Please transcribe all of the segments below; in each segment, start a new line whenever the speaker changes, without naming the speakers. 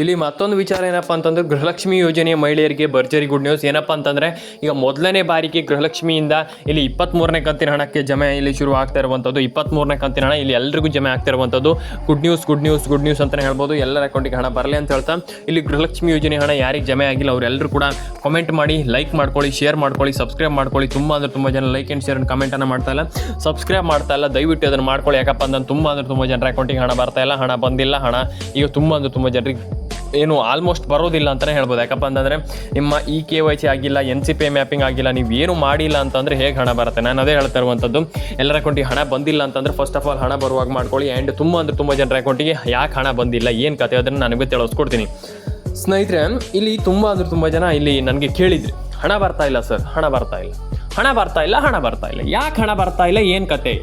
ಇಲ್ಲಿ ಮತ್ತೊಂದು ವಿಚಾರ ಏನಪ್ಪ ಅಂತಂದ್ರೆ ಗೃಹಲಕ್ಷ್ಮಿ ಯೋಜನೆಯ ಮಹಿಳೆಯರಿಗೆ ಭರ್ಜರಿ ಗುಡ್ ನ್ಯೂಸ್. ಏನಪ್ಪ ಅಂತಂದ್ರೆ ಈಗ ಮೊದಲನೇ ಬಾರಿಗೆ ಗೃಹಲಕ್ಷ್ಮಿಯಿಂದ ಇಲ್ಲಿ ಇಪ್ಪತ್ತ್ಮೂರನೇ ಕಂತಿನ ಹಣಕ್ಕೆ ಜಮೆ ಇಲ್ಲಿ ಶುರು ಆಗ್ತಾ ಇರುವಂಥದ್ದು ಇಪ್ಪತ್ತ್ಮೂರನೇ ಕಂತಿನ ಹಣ ಇಲ್ಲಿ ಎಲ್ಲರಿಗೂ ಜಮೆ ಆಗ್ತಾ ಇರುವಂಥದ್ದು good news good news good news ಅಂತಲೇ ಹೇಳ್ಬೋದು. ಎಲ್ಲರ ಅಕೌಂಟಿಗೆ ಹಣ ಬರಲಿ ಅಂತ ಹೇಳ್ತಾ ಇಲ್ಲಿ ಗೃಹಲಕ್ಷ್ಮಿ ಯೋಜನೆ ಹಣ ಯಾರಿಗೆ ಜಮೆ ಆಗಿಲ್ಲ. ಅವರೆಲ್ಲರೂ ಕೂಡ ಕಮೆಂಟ್ ಮಾಡಿ ಲೈಕ್ ಮಾಡ್ಕೊಳ್ಳಿ ಶೇರ್ ಮಾಡ್ಕೊಳ್ಳಿ ಸಬ್ಸ್ಕ್ರೈಬ್ ಮಾಡ್ಕೊಳ್ಳಿ. ತುಂಬ ಅಂದ್ರೆ ತುಂಬ ಜನ ಲೈಕ್ ಆ್ಯಂಡ್ ಶೇರ್ ಕಮೆಂಟನ್ನು ಮಾಡ್ತಾ ಇಲ್ಲ. ಸಬ್ಸ್ಕ್ರೈಬ್ ಮಾಡ್ತಾ ಇಲ್ಲ. ದಯವಿಟ್ಟು ಅದನ್ನು ಮಾಡ್ಕೊಳ್ಳಿ. ಯಾಕಪ್ಪ ಅಂದ್ರೆ ತುಂಬ ಅಂದ್ರೆ ತುಂಬ ಜನರ ಅಕೌಂಟಿಗೆ ಹಣ ಬರ್ತಾ ಇಲ್ಲ. ಹಣ ಬಂದಿಲ್ಲ. ಹಣ ಈಗ ತುಂಬ ಅಂದ್ರೆ ತುಂಬ ಜನರಿಗೆ ಏನು ಆಲ್ಮೋಸ್ಟ್ ಬರೋದಿಲ್ಲ ಅಂತಲೇ ಹೇಳ್ಬೋದು. ಯಾಕಪ್ಪ ಅಂತಂದರೆ ನಿಮ್ಮ ಇ ಕೆ ವೈ ಸಿ ಆಗಿಲ್ಲ, ಎನ್ ಸಿ ಪಿ ಮ್ಯಾಪಿಂಗ್ ಆಗಿಲ್ಲ, ನೀವು ಏನು ಮಾಡಿಲ್ಲ ಅಂತಂದರೆ ಹೇಗೆ ಹಣ ಬರುತ್ತೆ? ನಾನು ಅದೇ ಹೇಳ್ತಾ ಇರುವಂಥದ್ದು ಎಲ್ಲರ ಅಕೌಂಟಿಗೆ ಹಣ ಬಂದಿಲ್ಲ ಅಂತಂದರೆ ಫಸ್ಟ್ ಆಫ್ ಆಲ್ ಹಣ ಬರುವಾಗ ಮಾಡ್ಕೊಳ್ಳಿ ಆ್ಯಂಡ್ ತುಂಬ ಅಂದರೆ ತುಂಬ ಜನರ ಅಕೌಂಟಿಗೆ ಯಾಕೆ ಹಣ ಬಂದಿಲ್ಲ, ಏನು ಕತೆ ಅದನ್ನು ನನಗೆ ತಿಳಿಸ್ಕೊಡ್ತೀನಿ. ಸ್ನೇಹಿತರೆ, ಇಲ್ಲಿ ತುಂಬ ಅಂದರೆ ತುಂಬ ಜನ ಇಲ್ಲಿ ನನಗೆ ಕೇಳಿದ್ರಿ, ಹಣ ಬರ್ತಾ ಇಲ್ಲ ಸರ್, ಹಣ ಬರ್ತಾ ಇಲ್ಲ, ಹಣ ಬರ್ತಾ ಇಲ್ಲ, ಹಣ ಬರ್ತಾ ಇಲ್ಲ, ಯಾಕೆ ಹಣ ಬರ್ತಾ ಇಲ್ಲ, ಏನು ಕತೆ?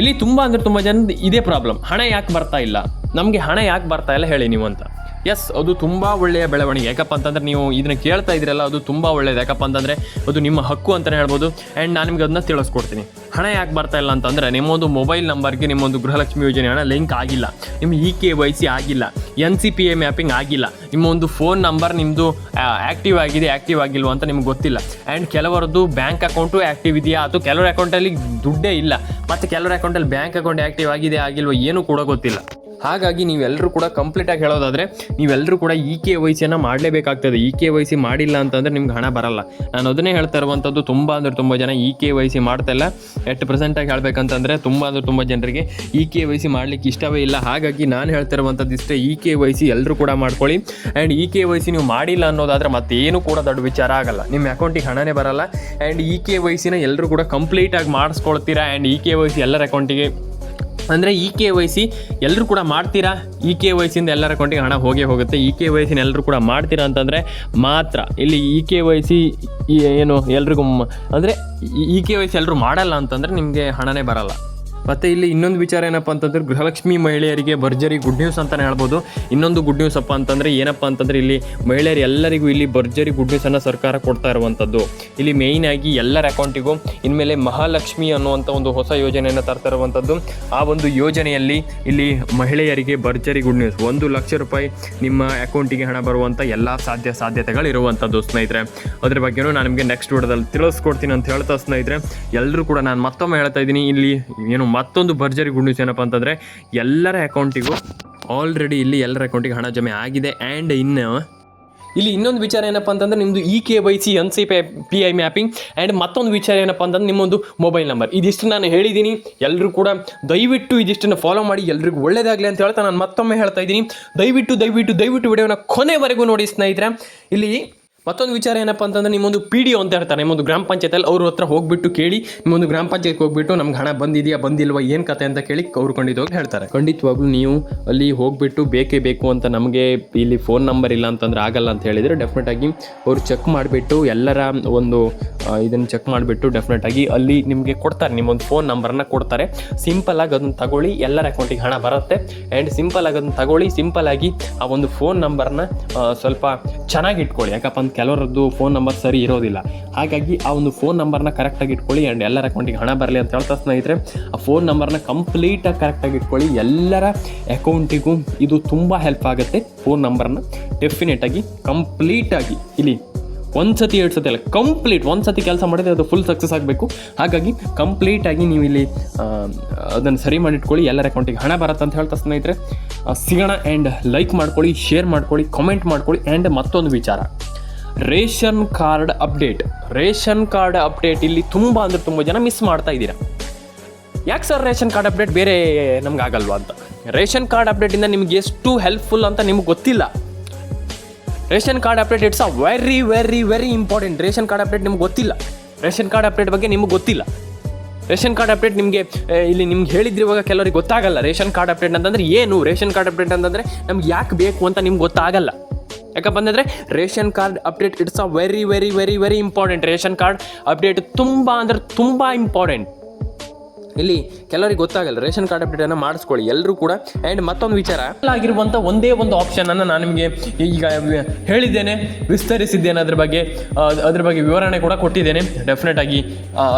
ಇಲ್ಲಿ ತುಂಬ ಅಂದರೆ ತುಂಬ ಜನ ಇದೇ ಪ್ರಾಬ್ಲಮ್ ಹಣ ಯಾಕೆ ಬರ್ತಾ ಇಲ್ಲ? ನಮಗೆ ಹಣ ಯಾಕೆ ಬರ್ತಾ ಇಲ್ಲ ಹೇಳಿ ನೀವು ಅಂತ. ಎಸ್ ಅದು ತುಂಬ ಒಳ್ಳೆಯ ಬೆಳವಣಿಗೆ. ಯಾಕಪ್ಪ ಅಂತಂದ್ರೆ ನೀವು ಇದನ್ನು ಕೇಳ್ತಾ ಇದ್ದೀರಲ್ಲ, ಅದು ತುಂಬ ಒಳ್ಳೆಯದು ಯಾಕಪ್ಪ ಅಂತಂದರೆ ಅದು ನಿಮ್ಮ ಹಕ್ಕು ಅಂತಲೇ ಹೇಳ್ಬೋದು. ಆ್ಯಂಡ್ ನಾನು ನಿಮ್ಗೆ ಅದನ್ನ ತಿಳಿಸ್ಕೊಡ್ತೀನಿ. ಹಣ ಯಾಕೆ ಬರ್ತಾ ಇಲ್ಲ ಅಂತಂದರೆ ನಿಮ್ಮೊಂದು ಮೊಬೈಲ್ ನಂಬರ್ಗೆ ನಿಮ್ಮೊಂದು ಗೃಹಲಕ್ಷ್ಮಿ ಯೋಜನೆ ಹಣ ಲಿಂಕ್ ಆಗಿಲ್ಲ. ನಿಮ್ಮ ಇ ಕೆ ವೈ ಸಿ ಆಗಿಲ್ಲ. N C P A mapping ಆಗಿಲ್ಲ. ನಿಮ್ಮ ಒಂದು ಫೋನ್ ನಂಬರ್ ನಿಮ್ಮದು ಆ್ಯಕ್ಟಿವ್ ಆಗಿದೆ ಆ್ಯಕ್ಟಿವ್ ಆಗಿಲ್ವ ಅಂತ ನಿಮ್ಗೆ ಗೊತ್ತಿಲ್ಲ. ಆ್ಯಂಡ್ ಕೆಲವರದ್ದು ಬ್ಯಾಂಕ್ ಅಕೌಂಟು ಆ್ಯಕ್ಟಿವ್ ಇದೆಯಾ? ಅಥವಾ ಕೆಲವರ ಅಕೌಂಟಲ್ಲಿ ದುಡ್ಡೇ ಇಲ್ಲ. ಮತ್ತು ಕೆಲವರ ಅಕೌಂಟಲ್ಲಿ ಬ್ಯಾಂಕ್ ಅಕೌಂಟ್ ಆ್ಯಕ್ಟಿವ್ ಆಗಿದೆ, ಆಗಿಲ್ವ ಏನೂ ಕೂಡ ಗೊತ್ತಿಲ್ಲ. ಹಾಗಾಗಿ ನೀವೆಲ್ಲರೂ ಕೂಡ ಕಂಪ್ಲೀಟಾಗಿ ಹೇಳೋದಾದರೆ ನೀವೆಲ್ಲರೂ ಕೂಡ ಇ ಕೆ ವೈ ಸಿಯನ್ನು ಮಾಡಲೇಬೇಕಾಗ್ತದೆ. ಇ ಕೆ ವೈ ಸಿ ಮಾಡಿಲ್ಲ ಅಂತಂದರೆ ನಿಮ್ಗೆ ಹಣ ಬರಲ್ಲ. ನಾನು ಅದನ್ನೇ ಹೇಳ್ತಾ ಇರುವಂಥದ್ದು ತುಂಬ ಅಂದ್ರೆ ತುಂಬ ಜನ ಇ ಕೆ ವೈ ಸಿ ಮಾಡ್ತಾ ಇಲ್ಲ. ಎಟ್ ಪ್ರೆಸೆಂಟಾಗಿ ಹೇಳ್ಬೇಕಂತಂದರೆ ತುಂಬ ಅಂದ್ರೆ ತುಂಬ ಜನರಿಗೆ ಇ ಕೆ ವೈ ಸಿ ಮಾಡಲಿಕ್ಕೆ ಇಷ್ಟವೇ ಇಲ್ಲ. ಹಾಗಾಗಿ ನಾನು ಹೇಳ್ತಾ ಇರುವಂಥದ್ದು ಇಷ್ಟೇ ಇ ಕೆ ವೈ ಸಿ ಎಲ್ಲರೂ ಕೂಡ ಮಾಡ್ಕೊಳ್ಳಿ. And E K Y C ನೀವು ಮಾಡಿಲ್ಲ ಅನ್ನೋದಾದ್ರೆ ಮತ್ತೇನು ಕೂಡ ದೊಡ್ಡ ವಿಚಾರ ಆಗಲ್ಲ. ನಿಮ್ಮ ಅಕೌಂಟಿಗೆ ಹಣನೇ ಬರಲ್ಲ. ಆ್ಯಂಡ್ ಇ ಕೆ ವೈ ಸಿನ ಎಲ್ಲರೂ ಕೂಡ ಕಂಪ್ಲೀಟಾಗಿ ಮಾಡಿಸ್ಕೊಳ್ತೀರಾ? And E K Y C ಎಲ್ಲರ ಅಕೌಂಟಿಗೆ ಅಂದರೆ ಇ ಕೆ ವೈ ಸಿ ಎಲ್ಲರೂ ಕೂಡ ಮಾಡ್ತೀರಾ? ಇ ಕೆ ವೈ ಸಿಯಿಂದ ಎಲ್ಲರ ಅಕೌಂಟಿಗೆ ಹಣ ಹೋಗೇ ಹೋಗುತ್ತೆ. ಇ ಕೆ ವೈ ಸಿನ ಎಲ್ಲರೂ ಕೂಡ ಮಾಡ್ತೀರಾ ಅಂತಂದರೆ ಮಾತ್ರ. ಇಲ್ಲಿ ಇ ಕೆ ವೈ ಸಿ ಏನು ಎಲ್ರಿಗೂ ಅಂದರೆ ಇ ಕೆ ವೈ ಸಿ ಎಲ್ಲರೂ ಮಾಡಲ್ಲ ಅಂತಂದರೆ ನಿಮಗೆ ಹಣನೇ ಬರಲ್ಲ. ಮತ್ತು ಇಲ್ಲಿ ಇನ್ನೊಂದು ವಿಚಾರ ಏನಪ್ಪ ಅಂತಂದ್ರೆ ಗೃಹಲಕ್ಷ್ಮಿ ಮಹಿಳೆಯರಿಗೆ ಭರ್ಜರಿ ಗುಡ್ ನ್ಯೂಸ್ ಅಂತಲೇ ಹೇಳ್ಬೋದು. ಇನ್ನೊಂದು ಗುಡ್ ನ್ಯೂಸ್ ಅಪ್ಪ ಅಂತಂದರೆ ಏನಪ್ಪ ಅಂತಂದರೆ ಇಲ್ಲಿ ಮಹಿಳೆಯರು ಎಲ್ಲರಿಗೂ ಇಲ್ಲಿ ಭರ್ಜರಿ ಗುಡ್ ನ್ಯೂಸನ್ನು ಸರ್ಕಾರ ಕೊಡ್ತಾ ಇರುವಂಥದ್ದು ಇಲ್ಲಿ ಮೇಯ್ನ್ ಆಗಿ ಎಲ್ಲರ ಅಕೌಂಟಿಗೂ ಇನ್ಮೇಲೆ ಮಹಾಲಕ್ಷ್ಮಿ ಅನ್ನುವಂಥ ಒಂದು ಹೊಸ ಯೋಜನೆಯನ್ನು ತರ್ತಾ ಇರುವಂಥದ್ದು ಆ ಒಂದು ಯೋಜನೆಯಲ್ಲಿ ಇಲ್ಲಿ ಮಹಿಳೆಯರಿಗೆ ಭರ್ಜರಿ ಗುಡ್ ನ್ಯೂಸ್ ಒಂದು ಲಕ್ಷ ರೂಪಾಯಿ ನಿಮ್ಮ ಅಕೌಂಟಿಗೆ ಹಣ ಬರುವಂಥ ಎಲ್ಲ ಸಾಧ್ಯ ಸಾಧ್ಯತೆಗಳು ಇರುವಂಥದ್ದು ಸ್ನೇಹಿತರೆ. ಅದ್ರ ಬಗ್ಗೆನೂ ನಾನು ನಿಮಗೆ ನೆಕ್ಸ್ಟ್ ವಿಡಿಯೋದಲ್ಲಿ ತಿಳಿಸ್ಕೊಡ್ತೀನಿ ಅಂತ ಹೇಳ್ತಾ ಸ್ನೇಹಿತರೆ. ಎಲ್ಲರೂ ಕೂಡ ನಾನು ಮತ್ತೊಮ್ಮೆ ಹೇಳ್ತಾ ಇದ್ದೀನಿ. ಇಲ್ಲಿ ಏನು ಮತ್ತೊಂದು ಭರ್ಜರಿ ಗುಡ್ ಏನಪ್ಪ ಅಂತಂದರೆ ಎಲ್ಲರ ಅಕೌಂಟಿಗೂ ಆಲ್ರೆಡಿ ಇಲ್ಲಿ ಎಲ್ಲರ ಅಕೌಂಟಿಗೆ ಹಣ ಜಮೆ ಆಗಿದೆ ಆ್ಯಂಡ್ ಇನ್ನು ಇಲ್ಲಿ ಇನ್ನೊಂದು ವಿಚಾರ ಏನಪ್ಪ ಅಂತಂದ್ರೆ ನಿಮ್ಮದು E K Y C N C P P I mapping and ಮತ್ತೊಂದು ವಿಚಾರ ಏನಪ್ಪ ಅಂತಂದ್ರೆ ನಿಮ್ಮೊಂದು ಮೊಬೈಲ್ ನಂಬರ್ ಇದಿಷ್ಟು ನಾನು ಹೇಳಿದ್ದೀನಿ ಎಲ್ಲರೂ ಕೂಡ ದಯವಿಟ್ಟು ಇದಿಷ್ಟನ್ನು ಫಾಲೋ ಮಾಡಿ, ಎಲ್ರಿಗೂ ಒಳ್ಳೇದಾಗಲಿ ಅಂತ ಹೇಳ್ತಾ ನಾನು ಮತ್ತೊಮ್ಮೆ ಹೇಳ್ತಾ ಇದ್ದೀನಿ. ದಯವಿಟ್ಟು ದಯವಿಟ್ಟು ದಯವಿಟ್ಟು ವಿಡಿಯೋನ ಕೊನೆವರೆಗೂ ನೋಡಿ ಸ್ನೇಹಿತರೆ. ಇಲ್ಲಿ ಮತ್ತೊಂದು ವಿಚಾರ ಏನಪ್ಪ ಅಂತಂದ್ರೆ ನಿಮ್ಮೊಂದು ಪಿ ಡಿ ಅಂತ ಹೇಳ್ತಾರೆ. ನಿಮ್ಮೊಂದು ಗ್ರಾಮ ಪಂಚಾಯತಲ್ಲಿ ಅವ್ರ ಹತ್ರ ಹೋಗ್ಬಿಟ್ಟು ಕೇಳಿ, ನಿಮ್ಮೊಂದು ಗ್ರಾಮ ಪಂಚಾಯತ್ಗೆ ಹೋಗ್ಬಿಟ್ಟು ನಮ್ಗೆ ಹಣ ಬಂದಿದೆಯಾ, ಬಂದಿಲ್ವಾ, ಏನು ಕತೆ ಅಂತ ಕೇಳಿ ಅವ್ರು ಖಂಡಿತವಾಗಿ ಹೇಳ್ತಾರೆ. ಖಂಡಿತವಾಗ್ಲೂ ನೀವು ಅಲ್ಲಿ ಹೋಗ್ಬಿಟ್ಟು ಬೇಕೇ ಬೇಕು ಅಂತ ನಮಗೆ ಇಲ್ಲಿ ಫೋನ್ ನಂಬರ್ ಇಲ್ಲ ಅಂತಂದ್ರೆ ಆಗಲ್ಲ ಅಂತ ಹೇಳಿದರೆ ಡೆಫಿನೆಟ್ ಆಗಿ ಅವ್ರು ಚೆಕ್ ಮಾಡಿಬಿಟ್ಟು ಎಲ್ಲರ ಒಂದು ಇದನ್ನು ಚೆಕ್ ಮಾಡಿಬಿಟ್ಟು ಡೆಫಿನೆಟ್ ಆಗಿ ಅಲ್ಲಿ ನಿಮಗೆ ಕೊಡ್ತಾರೆ. ನಿಮ್ಮೊಂದು ಫೋನ್ ನಂಬರನ್ನು ಕೊಡ್ತಾರೆ. ಸಿಂಪಲ್ ಆಗಿ ಅದನ್ನು ತಗೊಳ್ಳಿ, ಎಲ್ಲರ ಅಕೌಂಟಿಗೆ ಹಣ ಬರುತ್ತೆ. ಆ್ಯಂಡ್ ಸಿಂಪಲ್ ಆಗಿ ಅದನ್ನು ತಗೊಳ್ಳಿ ಸಿಂಪಲ್ ಆಗಿ ಆ ಒಂದು ಫೋನ್ ನಂಬರ್ನ ಸ್ವಲ್ಪ ಚೆನ್ನಾಗಿ ಇಟ್ಕೊಳ್ಳಿ. ಯಾಕಪ್ಪ ಅಂತ ಕೆಲವರದ್ದು ಫೋನ್ ನಂಬರ್ ಸರಿ ಇರೋದಿಲ್ಲ. ಹಾಗಾಗಿ ಆ ಒಂದು ಫೋನ್ ನಂಬರ್ನ ಕರೆಕ್ಟಾಗಿ ಇಟ್ಕೊಳ್ಳಿ ಆ್ಯಂಡ್ ಎಲ್ಲರ ಅಕೌಂಟಿಗೆ ಹಣ ಬರಲಿ ಅಂತ ಹೇಳ್ತಾ ಸ್ನೇಹಿತರೆ, ಆ ಫೋನ್ ನಂಬರ್ನ ಕಂಪ್ಲೀಟಾಗಿ ಕರೆಕ್ಟಾಗಿ ಇಟ್ಕೊಳ್ಳಿ. ಎಲ್ಲರ ಅಕೌಂಟಿಗೂ ಇದು ತುಂಬ ಹೆಲ್ಪ್ ಆಗುತ್ತೆ. ಫೋನ್ ನಂಬರ್ನ ಡೆಫಿನೆಟಾಗಿ ಕಂಪ್ಲೀಟಾಗಿ ಇಲ್ಲಿ ಒಂದು ಸತಿ ಎರಡು ಸತಿ ಅಲ್ಲ ಕಂಪ್ಲೀಟ್ ಒಂದು ಸತಿ ಕೆಲಸ ಮಾಡಿದರೆ ಅದು ಫುಲ್ ಸಕ್ಸಸ್ ಆಗಬೇಕು. ಹಾಗಾಗಿ ಕಂಪ್ಲೀಟಾಗಿ ನೀವು ಇಲ್ಲಿ ಅದನ್ನು ಸರಿ ಮಾಡಿಟ್ಕೊಳ್ಳಿ ಎಲ್ಲರ ಅಕೌಂಟಿಗೆ ಹಣ ಬರುತ್ತೆ ಅಂತ ಹೇಳ್ತಾ ಸ್ನೇಹಿತರೆ. ಸಿಗೋಣ ಆ್ಯಂಡ್ ಲೈಕ್ ಮಾಡ್ಕೊಳ್ಳಿ ಶೇರ್ ಮಾಡ್ಕೊಳ್ಳಿ ಕಾಮೆಂಟ್ ಮಾಡ್ಕೊಳ್ಳಿ ಆ್ಯಂಡ್ ಮತ್ತೊಂದು ವಿಚಾರ. Ration card update ration card update ಇಲ್ಲಿ ತುಂಬ ಅಂದರೆ ತುಂಬ ಜನ ಮಿಸ್ ಮಾಡ್ತಾ ಇದ್ದೀರಾ ಯಾಕೆ ಸರ್ ರೇಷನ್ ಕಾರ್ಡ್ ಅಪ್ಡೇಟ್ ಬೇರೆ ನಮ್ಗೆ ಆಗಲ್ವಾ ಅಂತ ರೇಷನ್ ಕಾರ್ಡ್ ಅಪ್ಡೇಟಿಂದ ನಿಮ್ಗೆ ಎಷ್ಟು ಹೆಲ್ಪ್ಫುಲ್ ಅಂತ ನಿಮ್ಗೆ ಗೊತ್ತಿಲ್ಲ ration card update it's a very very very important ration card update ನಿಮ್ಗೆ ಗೊತ್ತಿಲ್ಲ ರೇಷನ್ ಕಾರ್ಡ್ ಅಪ್ಡೇಟ್ ಬಗ್ಗೆ ನಿಮ್ಗೆ ಗೊತ್ತಿಲ್ಲ ರೇಷನ್ ಕಾರ್ಡ್ ಅಪ್ಡೇಟ್ ನಿಮಗೆ ಇಲ್ಲಿ ನಿಮ್ಗೆ ಹೇಳಿದ್ರೆ ಇವಾಗ ಕೆಲವರಿಗೆ ಗೊತ್ತಾಗಲ್ಲ ರೇಷನ್ ಕಾರ್ಡ್ ಅಪ್ಡೇಟ್ ಅಂತಂದ್ರೆ ಏನು ರೇಷನ್ ಕಾರ್ಡ್ ಅಪ್ಡೇಟ್ ಅಂತಂದರೆ ನಮ್ಗೆ ಯಾಕೆ ಬೇಕು ಅಂತ ನಿಮ್ಗೆ ಗೊತ್ತಾಗಲ್ಲ ಯಾಕಪ್ಪ ration card update it's a very very very very important ration card update ತುಂಬ ಅಂದ್ರೆ ತುಂಬ ಇಂಪಾರ್ಟೆಂಟ್ ಇಲ್ಲಿ ಕೆಲವರಿಗೆ ಗೊತ್ತಾಗಲ್ಲ, ರೇಷನ್ ಕಾರ್ಡ್ ಅಪ್ಡೇಟನ್ನು ಮಾಡಿಸ್ಕೊಳ್ಳಿ ಎಲ್ಲರೂ ಕೂಡ. ಆ್ಯಂಡ್ ಮತ್ತೊಂದು ವಿಚಾರ. ಆಗಿರುವಂಥ ಒಂದೇ ಒಂದು ಆಪ್ಷನನ್ನು ನಾನು ನಿಮಗೆ ಈಗ ಹೇಳಿದ್ದೇನೆ, ವಿಸ್ತರಿಸಿದ್ದೇನೆ ಅದ್ರ ಬಗ್ಗೆ ಅದ್ರ ಬಗ್ಗೆ ವಿವರಣೆ ಕೂಡ ಕೊಟ್ಟಿದ್ದೇನೆ. ಡೆಫಿನೆಟ್ ಆಗಿ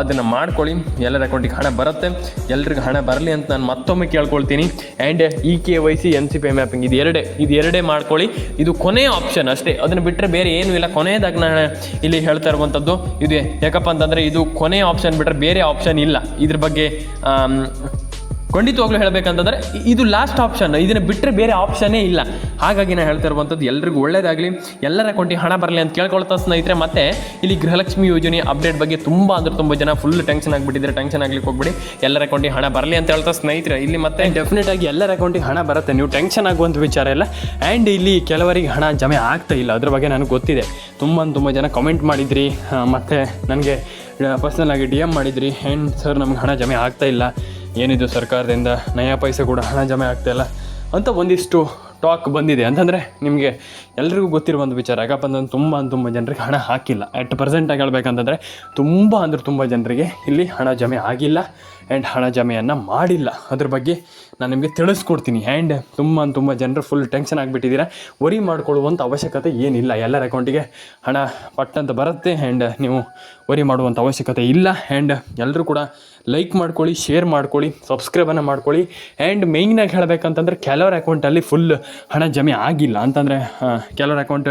ಅದನ್ನು ಮಾಡ್ಕೊಳ್ಳಿ. ಎಲ್ಲರ ಅಕೌಂಟಿಗೆ ಹಣ ಬರುತ್ತೆ. ಎಲ್ರಿಗೂ ಹಣ ಬರಲಿ ಅಂತ ನಾನು ಮತ್ತೊಮ್ಮೆ ಕೇಳ್ಕೊಳ್ತೀನಿ. And E K Y C N C P mapping ಇದು ಎರಡೇ ಇದು ಎರಡೇ ಮಾಡ್ಕೊಳ್ಳಿ. ಇದು ಕೊನೆಯ ಆಪ್ಷನ್ ಅಷ್ಟೇ. ಅದನ್ನು ಬಿಟ್ಟರೆ ಬೇರೆ ಏನೂ ಇಲ್ಲ. ಕೊನೆಯದಾಗಿ ನಾನು ಇಲ್ಲಿ ಹೇಳ್ತಾ ಇರುವಂಥದ್ದು ಇದು ಯಾಕಪ್ಪ ಅಂತಂದರೆ ಇದು ಕೊನೆಯ ಆಪ್ಷನ್ ಬಿಟ್ಟರೆ ಬೇರೆ ಆಪ್ಷನ್ ಇಲ್ಲ. ಇದ್ರ ಬಗ್ಗೆ ಖಂಡಿತವಾಗ್ಲೂ ಹೇಳಬೇಕಂತಂದ್ರೆ ಇದು ಲಾಸ್ಟ್ ಆಪ್ಷನ್ ಇದನ್ನು ಬಿಟ್ಟರೆ ಬೇರೆ ಆಪ್ಷನ್ನೇ ಇಲ್ಲ. ಹಾಗಾಗಿ ನಾನು ಹೇಳ್ತಾ ಇರುವಂಥದ್ದು ಎಲ್ರಿಗೂ ಒಳ್ಳೇದಾಗಲಿ. ಎಲ್ಲರ ಅಕೌಂಟಿಗೆ ಹಣ ಬರಲಿ ಅಂತ ಕೇಳ್ಕೊಳ್ತಾ ಸ್ನೇಹಿತರೆ, ಮತ್ತೆ ಇಲ್ಲಿ ಗೃಹಲಕ್ಷ್ಮಿ ಯೋಜನೆ ಅಪ್ಡೇಟ್ ಬಗ್ಗೆ ತುಂಬ ಅಂದ್ರೆ ತುಂಬ ಜನ ಫುಲ್ ಟೆನ್ಷನ್ ಆಗಿಬಿಟ್ಟಿದ್ರೆ ಟೆನ್ಷನ್ ಆಗ್ಲಿಕ್ಕೆ ಹೋಗ್ಬಿಡಿ. ಎಲ್ಲರ ಅಕೌಂಟಿಗೆ ಹಣ ಬರಲಿ ಅಂತ ಹೇಳ್ತಾ ಸ್ನೇಹಿತರೆ, ಇಲ್ಲಿ ಮತ್ತೆ ಡೆಫಿನೆಟ್ ಆಗಿ ಎಲ್ಲರ ಅಕೌಂಟಿಗೆ ಹಣ ಬರುತ್ತೆ. ನೀವು ಟೆನ್ಷನ್ ಆಗುವಂಥ ವಿಚಾರ ಇಲ್ಲ. ಆ್ಯಂಡ್ ಇಲ್ಲಿ ಕೆಲವರಿಗೆ ಹಣ ಜಮೆ ಆಗ್ತಾ ಇಲ್ಲ. ಅದ್ರ ಬಗ್ಗೆ ನನಗೆ ಗೊತ್ತಿದೆ. ತುಂಬ ತುಂಬ ಜನ ಕಮೆಂಟ್ ಮಾಡಿದ್ರಿ. ಮತ್ತೆ ನನಗೆ ಪರ್ಸ್ನಲ್ ಆಗಿ ಡಿ ಎಂ ಮಾಡಿದ್ರಿ. ಆ್ಯಂಡ್ ಸರ್ ನಮ್ಗೆ ಹಣ ಜಮೆ ಆಗ್ತಾ ಇಲ್ಲ. ಏನಿದು ಸರ್ಕಾರದಿಂದ ನಯಾ ಪೈಸೆ ಕೂಡ ಹಣ ಜಮೆ ಆಗ್ತಾ ಇಲ್ಲ. ಅಂತ ಒಂದಿಷ್ಟು ಟಾಕ್ ಬಂದಿದೆ. ಅಂತಂದರೆ ನಿಮಗೆ ಎಲ್ರಿಗೂ ಗೊತ್ತಿರುವ ಒಂದು ವಿಚಾರ. ಯಾಕಪ್ಪ ಅಂತಂದ್ರೆ ತುಂಬ ತುಂಬ ಜನರಿಗೆ ಹಣ ಹಾಕಿಲ್ಲ. ಅಟ್ ಪ್ರೆಸೆಂಟಾಗಿ ಹೇಳ್ಬೇಕಂತಂದರೆ ತುಂಬ ಅಂದ್ರೆ ತುಂಬ ಜನರಿಗೆ ಇಲ್ಲಿ ಹಣ ಜಮೆ ಆಗಿಲ್ಲ. ಆ್ಯಂಡ್ ಹಣ ಜಮೆಯನ್ನು ಮಾಡಿಲ್ಲ. ಅದ್ರ ಬಗ್ಗೆ ನಾನು ನಿಮಗೆ ತಿಳಿಸ್ಕೊಡ್ತೀನಿ. ಆ್ಯಂಡ್ ತುಂಬ ತುಂಬ ಜನರು ಫುಲ್ ಟೆನ್ಷನ್ ಆಗಿಬಿಟ್ಟಿದ್ದೀರಾ? ವರಿ ಮಾಡ್ಕೊಳ್ಳುವಂಥ ಅವಶ್ಯಕತೆ ಏನಿಲ್ಲ. ಎಲ್ಲರ ಅಕೌಂಟಿಗೆ ಹಣ ಪಟ್ಟಂತ ಬರುತ್ತೆ. ಆ್ಯಂಡ್ ನೀವು ವರಿ ಮಾಡುವಂಥ ಅವಶ್ಯಕತೆ ಇಲ್ಲ. ಆ್ಯಂಡ್ ಎಲ್ಲರೂ ಕೂಡ ಲೈಕ್ ಮಾಡ್ಕೊಳ್ಳಿ ಶೇರ್ ಮಾಡ್ಕೊಳ್ಳಿ ಸಬ್ಸ್ಕ್ರೈಬನ್ನು ಮಾಡ್ಕೊಳ್ಳಿ. ಆ್ಯಂಡ್ ಮೇಯ್ನಾಗಿ ಹೇಳಬೇಕಂತಂದ್ರೆ ಕೆಲವರ ಅಕೌಂಟಲ್ಲಿ ಫುಲ್ ಹಣ ಜಮೆ ಆಗಿಲ್ಲ. ಅಂತಂದರೆ ಕೆಲವರ ಅಕೌಂಟ್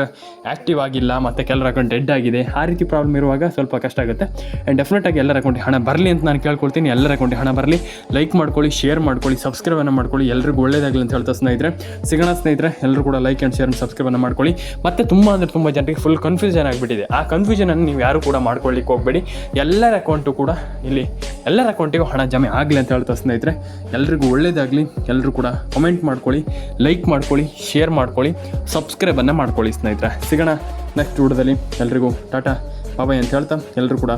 ಆ್ಯಕ್ಟಿವ್ ಆಗಿಲ್ಲ ಮತ್ತು ಕೆಲವರ ಅಕೌಂಟ್ ಡೆಡ್ ಆಗಿದೆ. ಆ ರೀತಿ ಪ್ರಾಬ್ಲಮ್ ಇರುವಾಗ ಸ್ವಲ್ಪ ಕಷ್ಟ ಆಗುತ್ತೆ. ಆ್ಯಂಡ್ ಡೆಫಿನೆಟಾಗಿ ಎಲ್ಲರ ಅಕೌಂಟಿಗೆ ಹಣ ಬರಲಿ ಅಂತ ನಾನು ಕೇಳ್ಕೊಳ್ತೀನಿ. ಎಲ್ಲರ ಅಕೌಂಟಿಗೆ ಹಣ ಬರಲಿ. ಲೈಕ್ ಮಾಡ್ಕೊಳ್ಳಿ ಶೇರ್ ಮಾಡ್ಕೊಳ್ಳಿ ಸಬ್ಸ್ಕ್ರೈಬನ್ನು ಮಾಡ್ಕೊಳ್ಳಿ. ಎಲ್ರಿಗೂ ಒಳ್ಳೇದಾಗಲಿ ಅಂತ ಹೇಳ್ತಾ ಸ್ನೇಹಿತರೆ. ಸಿಗೋಣ ಸ್ನೇಹಿತರೆ ಎಲ್ಲರೂ ಕೂಡ ಲೈಕ್ ಆ್ಯಂಡ್ ಶೇರ್ ಸಬ್ಸ್ಕ್ರೈಬನ್ನು ಮಾಡ್ಕೊಳ್ಳಿ. ಮತ್ತು ತುಂಬ ಅಂದರೆ ತುಂಬ ಜನರಿಗೆ ಫುಲ್ ಕನ್ಫ್ಯೂಷನ್ ಆಗಿಬಿಟ್ಟಿದೆ. ಆ ಕನ್ಫ್ಯೂಷನನ್ನು ನೀವು ಯಾರು ಕೂಡ ಮಾಡ್ಕೊಳ್ಳಿಕ್ಕೆ ಹೋಗಬೇಡಿ. ಎಲ್ಲರ ಅಕೌಂಟು ಕೂಡ ಇಲ್ಲಿ ಎಲ್ಲರ ಅಕೌಂಟಿಗೂ ಹಣ ಜಮೆ ಆಗಲಿ ಅಂತ ಹೇಳ್ತಾ ಸ್ನೇಹಿತರೆ. ಎಲ್ರಿಗೂ ಒಳ್ಳೇದಾಗಲಿ. ಎಲ್ಲರೂ ಕೂಡ ಕಮೆಂಟ್ ಮಾಡ್ಕೊಳ್ಳಿ ಲೈಕ್ ಮಾಡ್ಕೊಳ್ಳಿ ಶೇರ್ ಮಾಡ್ಕೊಳ್ಳಿ ಸಬ್ಸ್ಕ್ರೈಬನ್ನು ಮಾಡ್ಕೊಳ್ಳಿ ಸ್ನೇಹಿತರೆ. ಸಿಗೋಣ ನೆಕ್ಸ್ಟ್ ವಿಡಿಯೋದಲ್ಲಿ. ಎಲ್ರಿಗೂ ಟಾಟಾ. ಬಾಬಾಯ್ ಅಂತ ಹೇಳ್ತಾ ಎಲ್ಲರೂ ಕೂಡ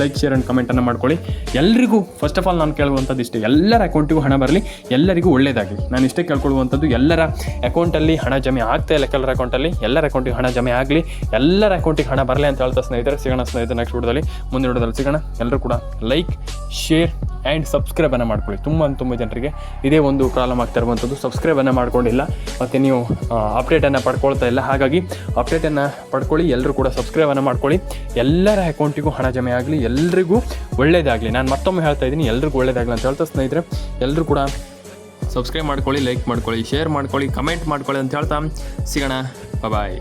ಲೈಕ್ ಶೇರ್ ಆ್ಯಂಡ್ ಕಮೆಂಟನ್ನು ಮಾಡ್ಕೊಳ್ಳಿ. ಎಲ್ರಿಗೂ ಫಸ್ಟ್ ಆಫ್ ಆಲ್ ನಾನು ಕೇಳುವಂಥದ್ದು ಇಷ್ಟೇ. ಎಲ್ಲರ ಅಕೌಂಟಿಗೂ ಹಣ ಬರಲಿ. ಎಲ್ಲರಿಗೂ ಒಳ್ಳೆಯದಾಗಲಿ ನಾನು ಇಷ್ಟೇ ಕೇಳ್ಕೊಳ್ಳುವಂಥದ್ದು ಎಲ್ಲರ ಅಕೌಂಟಲ್ಲಿ ಹಣ ಜಮೆ ಆಗ್ತಾ ಇಲ್ಲ ಕೆಲವರ ಅಕೌಂಟಲ್ಲಿ ಎಲ್ಲರ ಅಕೌಂಟಿಗೆ ಹಣ ಜಮೆ ಆಗಲಿ. ಎಲ್ಲರ ಅಕೌಂಟಿಗೆ ಹಣ ಬರಲಿ ಅಂತ ಹೇಳ್ತಾ ಸ್ನೇಹಿತರೆ. ಸಿಗೋಣ ಸ್ನೇಹಿತರೆ ನೆಕ್ಸ್ಟ್ ವಿಡಿಯೋದಲ್ಲಿ. ಮುಂದಿನ ವಿಡಿಯೋದಲ್ಲಿ ಸಿಗೋಣ. ಎಲ್ಲರೂ ಕೂಡ ಲೈಕ್ ಶೇರ್ ಆ್ಯಂಡ್ ಸಬ್ಸ್ಕ್ರೈಬನ್ನು ಮಾಡ್ಕೊಳ್ಳಿ. ತುಂಬ ತುಂಬ ಜನರಿಗೆ ಇದೇ ಒಂದು ಪ್ರಾಬ್ಲಮ್ ಆಗ್ತಾ ಇರುವಂಥದ್ದು ಸಬ್ಸ್ಕ್ರೈಬನ್ನು ಮಾಡ್ಕೊಂಡಿಲ್ಲ. ಮತ್ತು ನೀವು ಅಪ್ಡೇಟನ್ನು ಪಡ್ಕೊಳ್ತಾ ಇಲ್ಲ. ಹಾಗಾಗಿ ಅಪ್ಡೇಟನ್ನು ಪಡ್ಕೊಳ್ಳಿ ಎಲ್ಲರೂ ಕೂಡ ಸಬ್ಸ್ಕ್ರೈಬನ್ನು ಮಾಡ್ಕೊಳ್ಳಿ. ಎಲ್ಲರ ಅಕೌಂಟಿಗೂ ಹಣ ಜಮೆ ಆಗಲಿ, ಎಲ್ರಿಗೂ ಒಳ್ಳೇದಾಗಲಿ. ನಾನು ಮತ್ತೊಮ್ಮೆ ಹೇಳ್ತಾ ಇದ್ದೀನಿ, ಎಲ್ರಿಗೂ ಒಳ್ಳೇದಾಗಲಿ ಅಂತ ಹೇಳ್ತಾ ಸ್ನೇಹಿತರೆ ಎಲ್ಲರೂ ಕೂಡ ಸಬ್ಸ್ಕ್ರೈಬ್ ಮಾಡ್ಕೊಳ್ಳಿ ಲೈಕ್ ಮಾಡ್ಕೊಳ್ಳಿ ಶೇರ್ ಮಾಡ್ಕೊಳ್ಳಿ ಕಮೆಂಟ್ ಮಾಡ್ಕೊಳ್ಳಿ ಅಂತ ಹೇಳ್ತಾ ಸಿಗೋಣ. ಬಾಯ್